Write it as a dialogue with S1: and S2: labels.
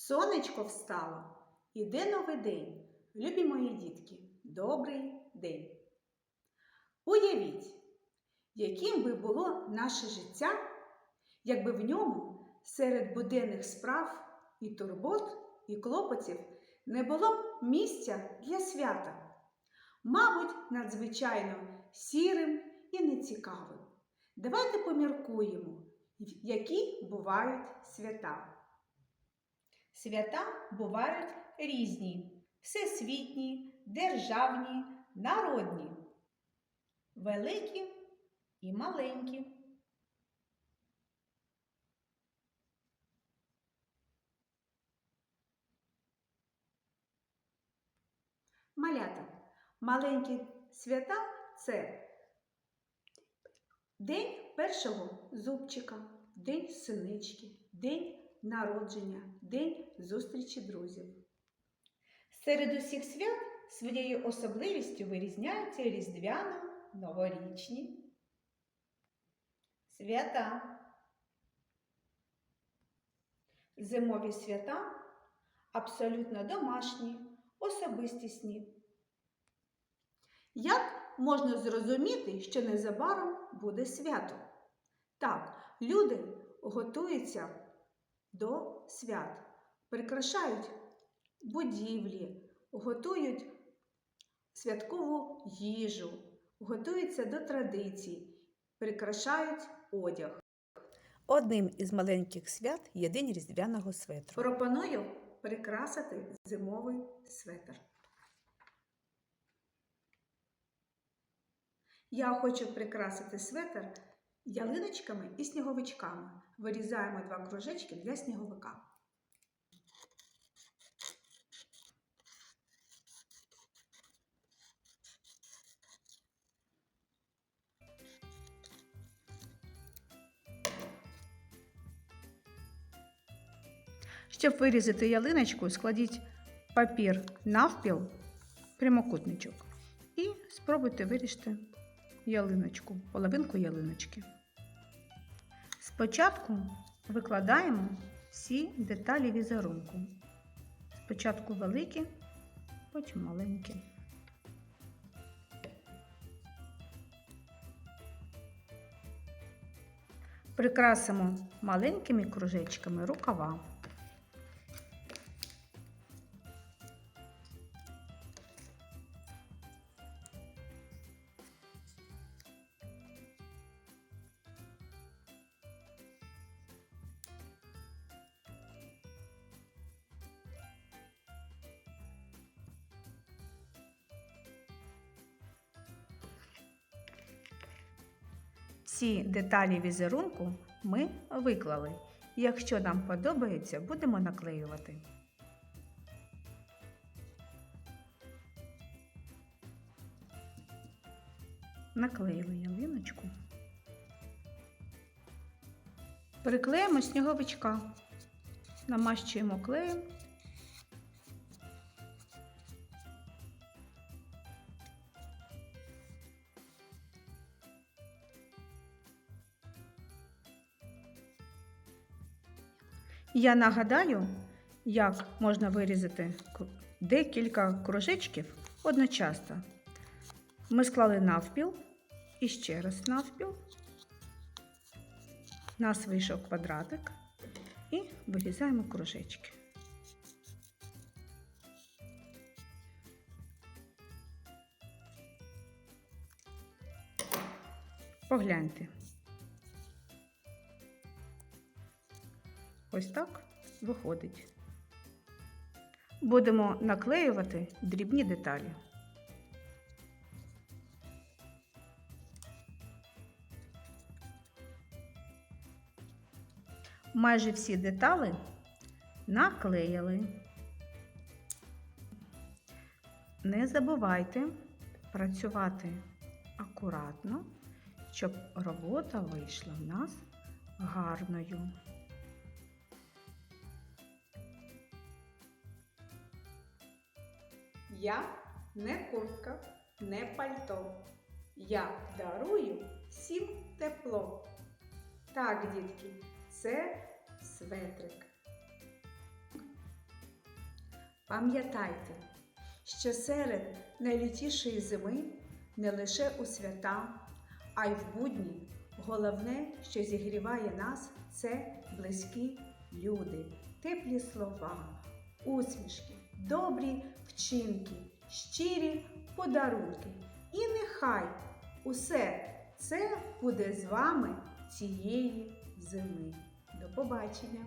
S1: Сонечко встало, іде новий день. Любі мої дітки, добрий день. Уявіть, яким би було наше життя, якби в ньому серед буденних справ і турбот, і клопотів не було б місця для свята. Мабуть, надзвичайно сірим і нецікавим. Давайте поміркуємо, які бувають свята. Свята бувають різні: всесвітні, державні, народні, великі і маленькі. Малята. Маленькі свята це День першого зубчика, День синички, День народження, День зустрічі друзів. Серед усіх свят своєю особливістю вирізняються різдвяно-новорічні свята. Зимові свята абсолютно домашні, особистісні. Як можна зрозуміти, що незабаром буде свято? Так, люди готуються до свят, прикрашають будівлі, готують святкову їжу, готуються до традицій, прикрашають одяг.
S2: Одним із маленьких свят є День Різдвяного светру.
S1: Пропоную прикрасити зимовий светр. Я хочу прикрасити светр ялиночками і сніговичками. Вирізаємо два кружечки для сніговика. Щоб вирізати ялиночку, складіть папір навпіл, прямокутничок. І спробуйте вирізати ялиночку, половинку ялиночки. Спочатку викладаємо всі деталі візерунку. Спочатку великі, потім маленькі. Прикрасимо маленькими кружечками рукава. Всі деталі візерунку ми виклали. Якщо нам подобається, будемо наклеювати. Наклеїли ялиночку. Приклеїмо сніговичка. Намащуємо клеєм. Я нагадаю, як можна вирізати декілька кружечків одночасно. Ми склали навпіл і ще раз навпіл. Нас вийшов квадратик і вирізаємо кружечки. Погляньте. Ось так виходить. Будемо наклеювати дрібні деталі. Майже всі деталі наклеїли. Не забувайте працювати акуратно, щоб робота вийшла в нас гарною. Я не куртка, не пальто. Я дарую всім тепло. Так, дітки, це светрик. Пам'ятайте, що серед найлютішої зими не лише у свята, а й в будні головне, що зігріває нас, це близькі люди, теплі слова, усмішки, добрі вчинки, щирі подарунки. І нехай усе це буде з вами цієї зими. До побачення!